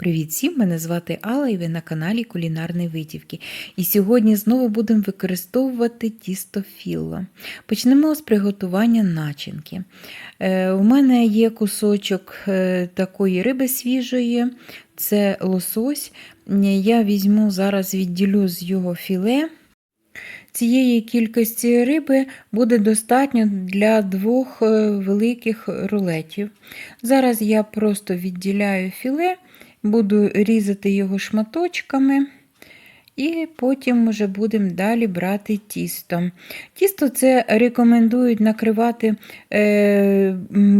Привіт всім! Мене звати Алла і ви на каналі Кулінарні Витівки. І сьогодні знову будемо використовувати тісто філо. Почнемо з приготування начинки. Е, у мене є кусочок е, такої риби свіжої, це лосось. Я візьму зараз відділю з його філе. Цієї кількості риби буде достатньо для двох е, великих рулетів. Зараз я просто відділяю філе, буду різати його шматочками, і потім вже будемо далі брати тісто. Тісто це рекомендують накривати е,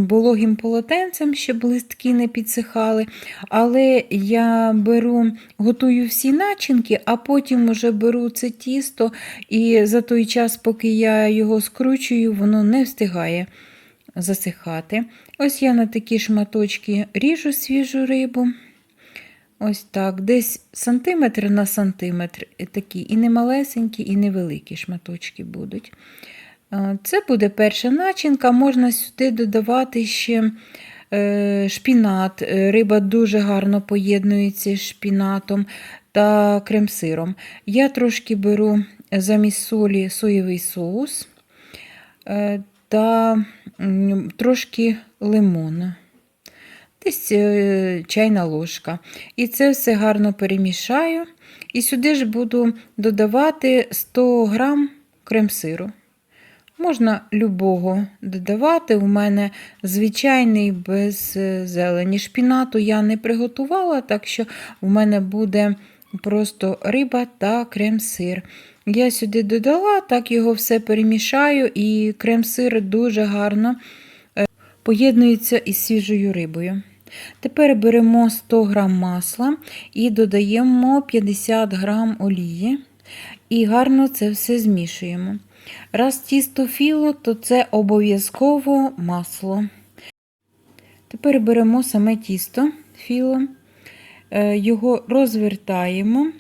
вологим полотенцем, щоб листки не підсихали. Але я беру, готую всі начинки, а потім вже беру це тісто, і за той час, поки я його скручую, воно не встигає засихати. Ось я на такі шматочки ріжу свіжу рибу. Ось так, десь сантиметр на сантиметр такі, і не малесенькі, і невеликі шматочки будуть. Це буде перша начинка, можна сюди додавати ще е, шпінат. Риба дуже гарно поєднується з шпінатом та крем-сиром. Я трошки беру замість солі соєвий соус е, та трошки лимону десь е, чайна ложка. І це все гарно перемішаю. І сюди ж буду додавати 100 грам крем-сиру. Можна любого додавати. У мене звичайний без е, зелені. Шпінату я не приготувала, так що у мене буде просто риба та крем-сир. Я сюди додала, так його все перемішаю, і крем-сир дуже гарно е, поєднується із свіжою рибою. Тепер беремо 100 г масла і додаємо 50 г олії і гарно це все змішуємо. Раз тісто філо, то це обов'язково масло. Тепер беремо саме тісто філо, е, його розвертаємо.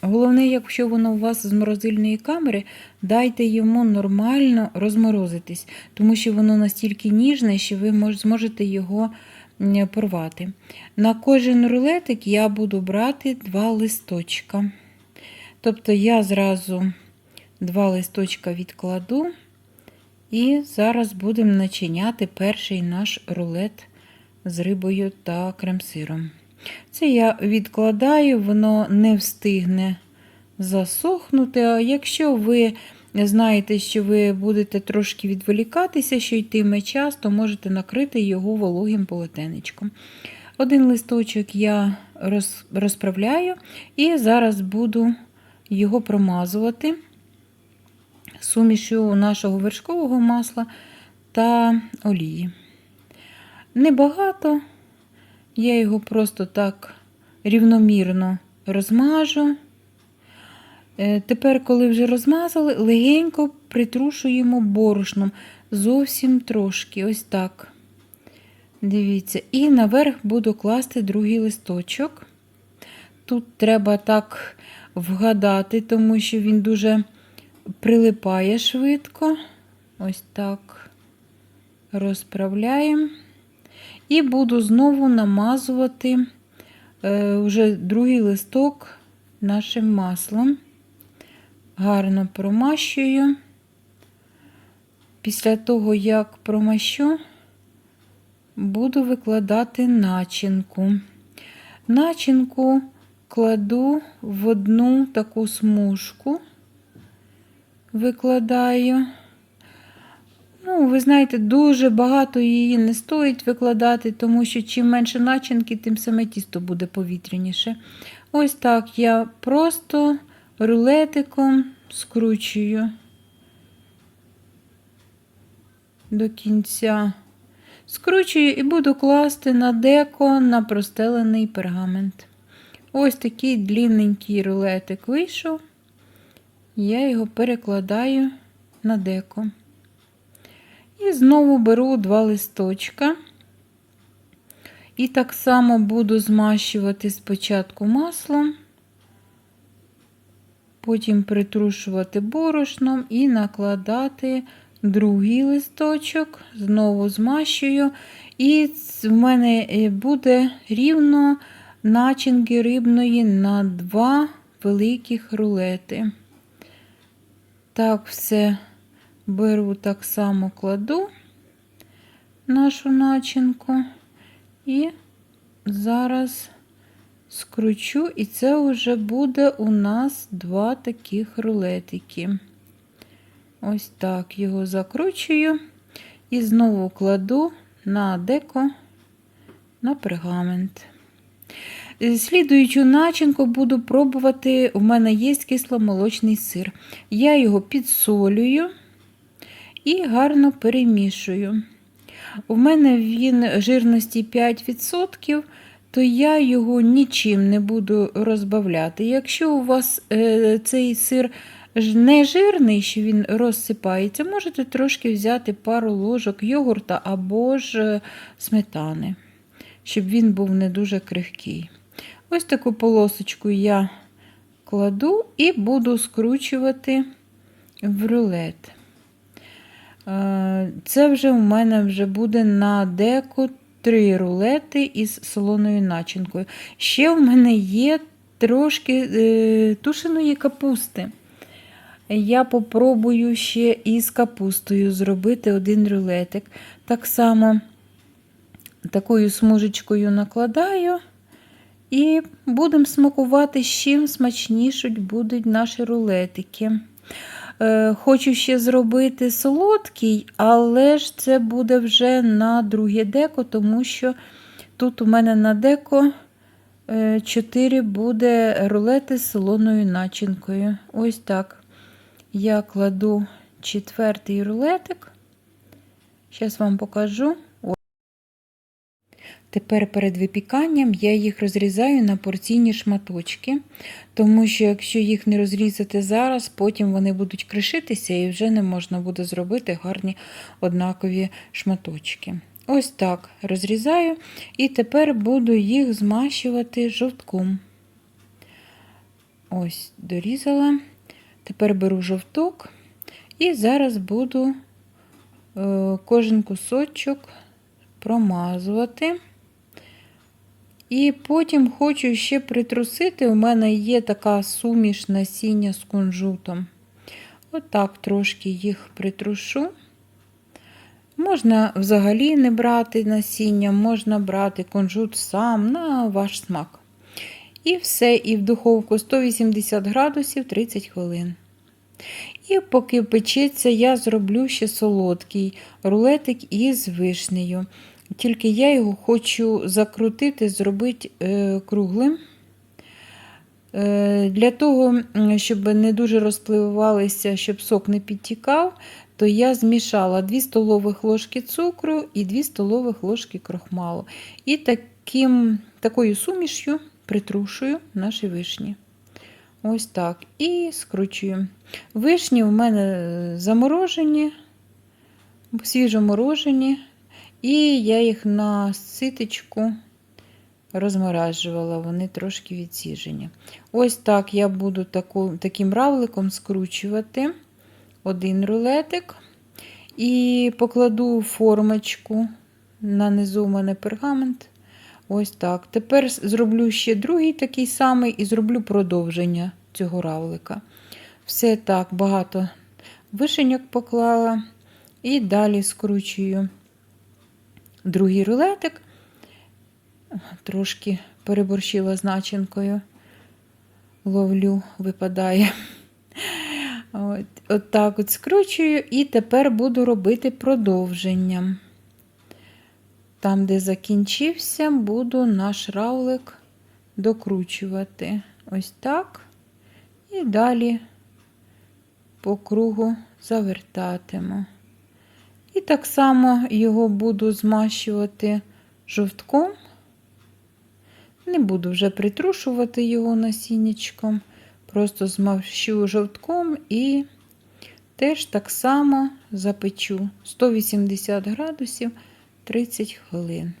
Головне, якщо воно у вас з морозильної камери, дайте йому нормально розморозитись, тому що воно настільки ніжне, що ви зможете його порвати. На кожен рулетик я буду брати два листочка. Тобто я зразу два листочка відкладу, і зараз будемо начиняти перший наш рулет з рибою та крем-сиром. Це я відкладаю, воно не встигне засохнути. А якщо ви знаєте, що ви будете трошки відволікатися, що йтиме час, то можете накрити його вологим полотенечком. Один листочок я розправляю і зараз буду його промазувати сумішю нашого вершкового масла та олії. Небагато, я його просто так рівномірно розмажу. Е, тепер, коли вже розмазали, легенько притрушуємо борошном. Зовсім трошки, ось так. Дивіться, і наверх буду класти другий листочок. Тут треба так вгадати, тому що він дуже прилипає швидко. Ось так розправляємо. І буду знову намазувати е, вже другий листок нашим маслом гарно промащую. Після того, як промащу, буду викладати начинку. Начинку кладу в одну таку смужку, викладаю. Ну, ви знаєте, дуже багато її не стоїть викладати, тому що чим менше начинки, тим саме тісто буде повітряніше. Ось так я просто рулетиком скручую до кінця. Скручую і буду класти на деко на простелений пергамент. Ось такий длинненький рулетик вийшов, я його перекладаю на деко. І знову беру два листочка. І так само буду змащувати спочатку маслом потім притрушувати борошном і накладати другий листочок, знову змащую. І в мене е, буде рівно начинки рибної на два великих рулети. Так, все беру так само кладу нашу начинку і зараз скручу, і це вже буде у нас два таких рулетики. Ось так його закручую і знову кладу на деко на пергамент. Слідуючу начинку буду пробувати. У мене є кисломолочний сир. Я його підсолюю і гарно перемішую. У мене він жирності 5%, то я його нічим не буду розбавляти. Якщо у вас е, цей сир не жирний, що він розсипається, можете трошки взяти пару ложок йогурта або ж е, сметани, щоб він був не дуже крихкий. Ось таку полосочку я кладу і буду скручувати в рулет. Е, Це вже у мене вже буде на деку три рулети із солоною начинкою. Ще в мене є трошки е, тушеної капусти. Я попробую ще із капустою зробити один рулетик. Так само такою смужечкою накладаю. І будемо смакувати, з чим смачнішуть будуть наші рулетики. Е, Хочу ще зробити солодкий, але ж це буде вже на друге деко, тому що тут у мене на деко 4 буде рулети з солоною начинкою. Ось так. Я кладу четвертий рулетик. Зараз вам покажу. Тепер перед випіканням я їх розрізаю на порційні шматочки, тому що якщо їх не розрізати зараз, потім вони будуть кришитися і вже не можна буде зробити гарні однакові шматочки. Ось так розрізаю, і тепер буду їх змащувати жовтком. Ось, дорізала. Тепер беру жовток і зараз буду е, кожен кусочок промазувати. І потім хочу ще притрусити. У мене є така суміш насіння з кунжутом. Отак трошки їх притрушу. Можна взагалі не брати насіння, можна брати кунжут сам на ваш смак. І все, і в духовку 180 градусів 30 хвилин. І поки печеться, я зроблю ще солодкий рулетик із вишнею. Тільки я його хочу закрутити, зробити е, круглим. Е, Для того, щоб не дуже розпливалися, щоб сок не підтікав, то я змішала 2 столових ложки цукру і 2 столових ложки крохмалу. І таким, такою сумішю притрушую наші вишні. Ось так. І скручую. Вишні у мене заморожені, свіжоморожені. І я їх на ситочку розморажувала, вони трошки відсіжені. Ось так я буду таку, таким равликом скручувати один рулетик. І покладу формочку, нанизу у мене пергамент. Ось так. Тепер зроблю ще другий такий самий і зроблю продовження цього равлика. Все так, багато вишеньок поклала. І далі скручую другий рулетик. Трошки переборщила з. Ловлю, випадає. От, от так от скручую, і тепер буду робити продовження. Там, де закінчився, буду наш равлик докручувати. Ось так. І далі по кругу завертатиму. І так само його буду змащувати жовтком. Не буду вже притрушувати його насіннячком, просто змащу жовтком і теж так само запечу 180 градусів 30 хвилин.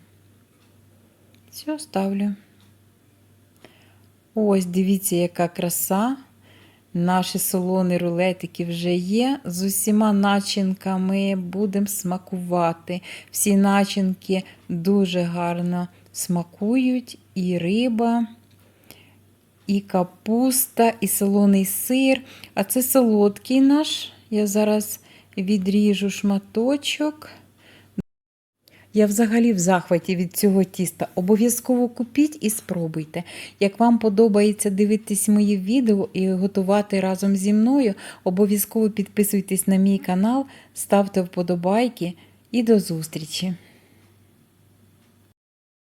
Все, ставлю. Ось, дивіться, яка краса. Наші солоні рулетики вже є. З усіма начинками будемо смакувати. Всі начинки дуже гарно смакують і риба, і капуста, і солоний сир. А це солодкий наш. Я зараз відріжу шматочок. Я взагалі в захваті від цього тіста. Обов'язково купіть і спробуйте. Як вам подобається дивитись мої відео і готувати разом зі мною, обов'язково підписуйтесь на мій канал, ставте вподобайки і до зустрічі!